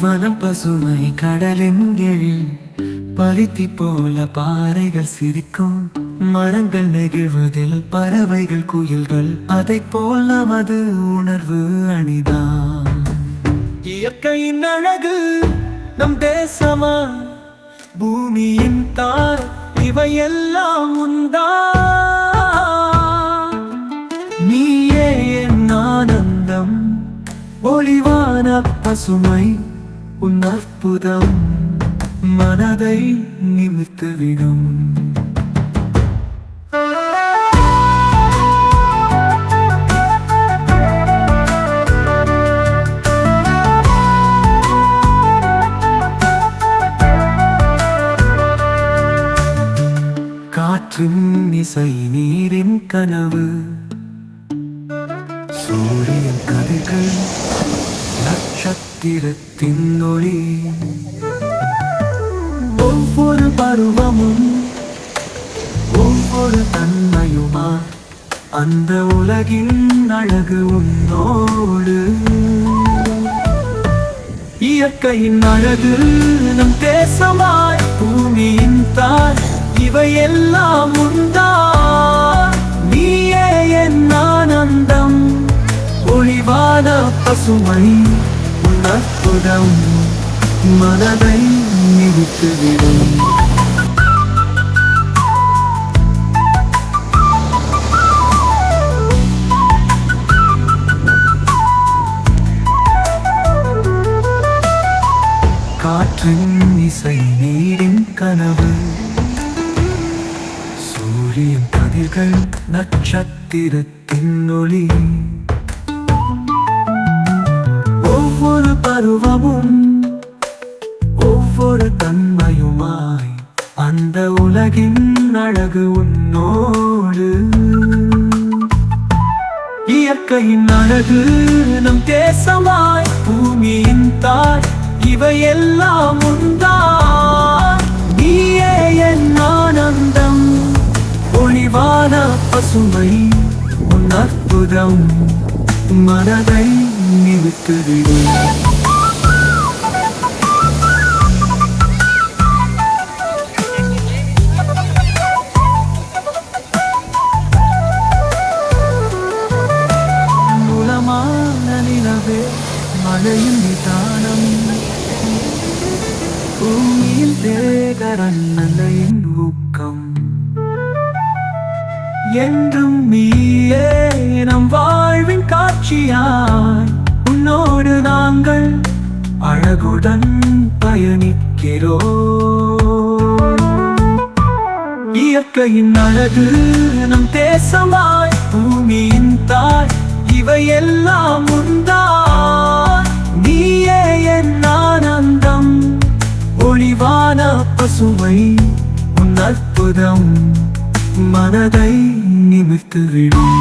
வனம் பசுமை கடலின் பருத்தி போல பாறைகள் சிரிக்கும். மரங்கள் நெகிழ்வதில் பறவைகள் குயில்கள் அதை போல் நமது உணர்வு அணிதான். இயற்கையின் அழகு நம் தேசமா? பூமியின் தார் இவையெல்லாம் உண்டா? நீயே என் ஆனந்தம் ஒளிவான பசுமை உன் அற்புதம் மனதை நிமித்துவிடும் காற்றின் இசை நீரின் கனவு நட்சத்திரத்தின் ஒளி. ஒவ்வொரு பருவமும் ஒவ்வொரு தன்மையுமா? அந்த உலகின் அழகு உன்னோடு. இயற்கையின் அழகு நம் தேசமாய் பூமியின் தாய் இவையெல்லாம் உண்டா? நீயே என் ஆனந்தம் ஒளிவான பசுமை. அற்புதம் மனதை நிறுத்துவிடும் காற்றின் இசை நீரின் கனவு. சூரியன் கதிர்கள் நட்சத்திரத்தின் ஒளி. ஒவ்வொரு பருவமும் ஒவ்வொரு தன்மையுமாய் அந்த உலகின் அழகு உன்னோடு. இயற்கையின் அழகு நம் தேசமாய் பூமியின் தாய் இவையெல்லாம் உண்டா? நீயே என் ஆனந்தம் ஒளிவான பசுமை உன் அற்புதம் மனதை நிமித்துவிடும் நிலவே மழையின் நிதானம். பூமியில் தேகரன்னலையின் ஊக்கம். என்றும் நீயே நம் வாழ்வின் காட்சியாய் உன்னோடு நாங்கள் அழகுடன் பயணிக்கிறோம். இயற்கையின் அழகு நம் தேசமாய் பூமியின் தாய் இவையெல்லாம் உண்டா? நீயே என் ஆனந்தம் ஒளிவான பசுமை உன் அற்புதம் மனதை நிமித்துவிடும்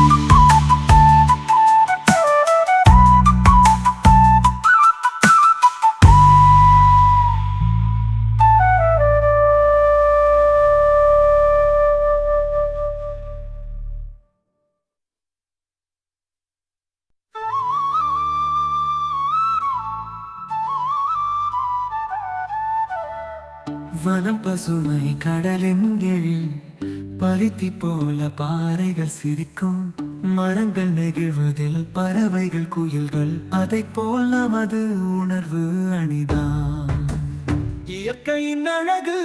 வானம் பசுமை கடலின் பருத்தி போல பாறைகள் சிரிக்கும். மரங்கள் நெகிழ்வதில் பறவைகள் குயில்கள் அதை போல் நமது உணர்வு அணிதான் இயற்கையின் அழகு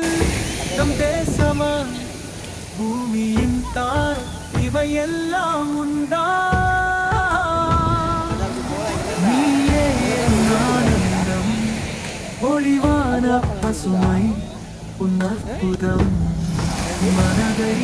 நம் தேசமா பூமியின் தார் இவையெல்லாம் உண்டா. நீயே என் ஒளிவான பசுமை உன் அற்புதம் மனதை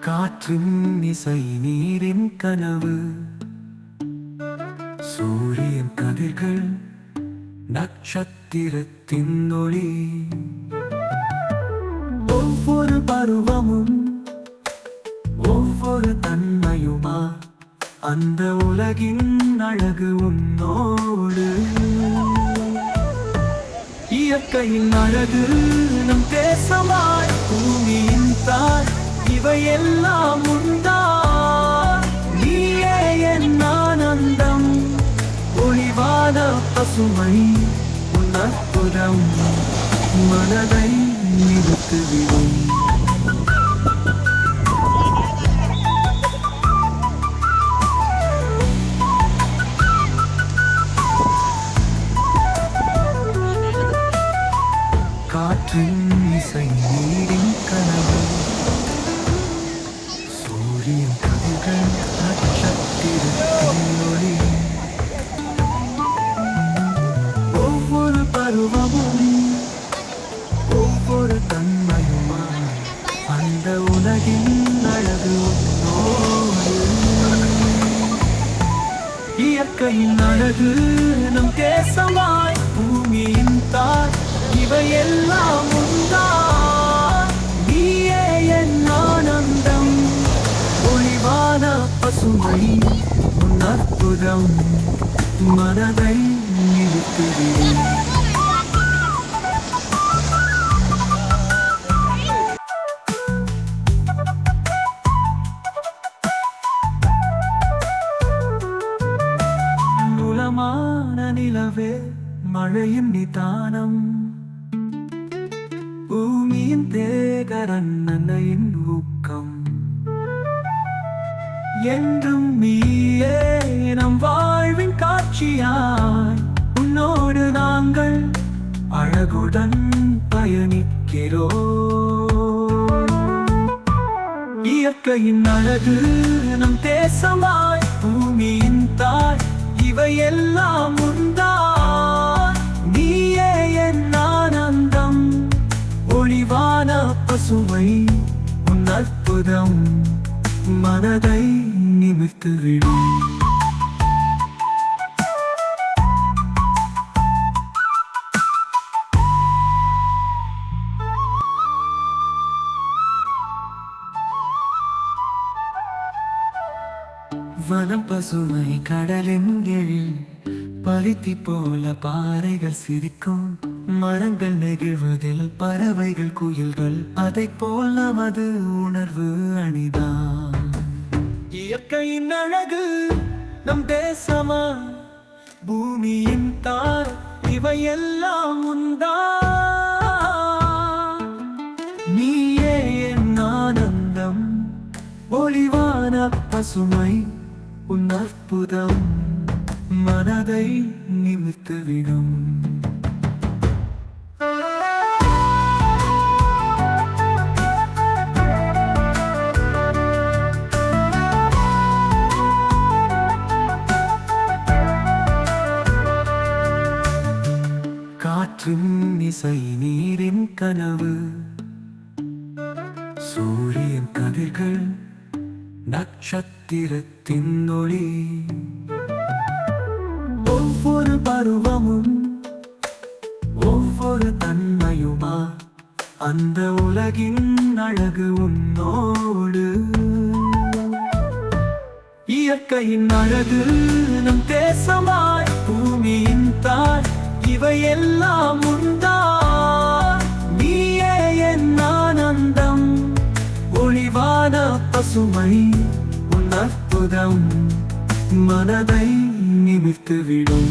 காற்றின் இசை நீரின் கனவு. சூரியன் கதிர்கள் நட்சத்திரத்தின் ஒளி. ஒவ்வொரு பருவமும் ஒவ்வொரு தன்மையுமா? அந்த உலகின் அழகு உன்னோடு. இயற்கையின் அழகு நம் தேசமாய் பூமியின் தாய் இவையெல்லாம் உண்டா? ஒளிவான பசுமை உன் மனதை நிறுத்துவிடும். இயற்கையின் அழகு நம் தேசமாய் பூமியின் தாய் இவையெல்லாம் உண்டா? நீயே என் ஆனந்தம். ஒளிவான பசுமை உன் அற்புதம். மனதை நிறுத்துகிறேன் குலமான நிலவே மழையின் நிதானம். பூமியின் தேகரண்ணனையின் ஊக்கம். என்றும் நீயே நம் வாழ்வின் காட்சியாய் உன்னோடு நாங்கள் அழகுடன் பயணிக்கிறோ இயற்கையின் அழகு நம் தேசமாய் பூமியின் தாய் இவையெல்லாம் உண்டா? நீயே என் ஆனந்தம். ஒளிவான பசுமை உன் அற்புதம். மனதை நிமித்துவிடும் வனம் பசுமை கடலின் எழில் பருத்தி போல பாறைகள் சிரிக்கும். மரங்கள் நெகிழ்வதில் பறவைகள் குயில்கள். அதை போல் நமது உணர்வு அணிதான் இயற்கையின் அழகு நம் தேசமா? பூமியின் தார் இவையெல்லாம் உண்டா? நீயே என் ஆனந்தம். ஒளிவான பசுமை உன் அற்புதம் மனதை நிமித்துவிடும் காற்றின் இசை நீரின் கனவு. சூரியன் கதிர்கள் நட்சத்திரத்தின் ஒளி. ஒவ்வொரு பருவமும் ஒவ்வொரு தன்மையுமா? அந்த உலகின் அழகு உன்னோடு. இயற்கையின் அழகு நம் தேசமாய் பூமியின் தாய் இவையெல்லாம் உண்டா? நீயே என் ஆனந்தம் ஒளிவான பசுமை. அற்புதம் மனதை நிமித்துவிடும்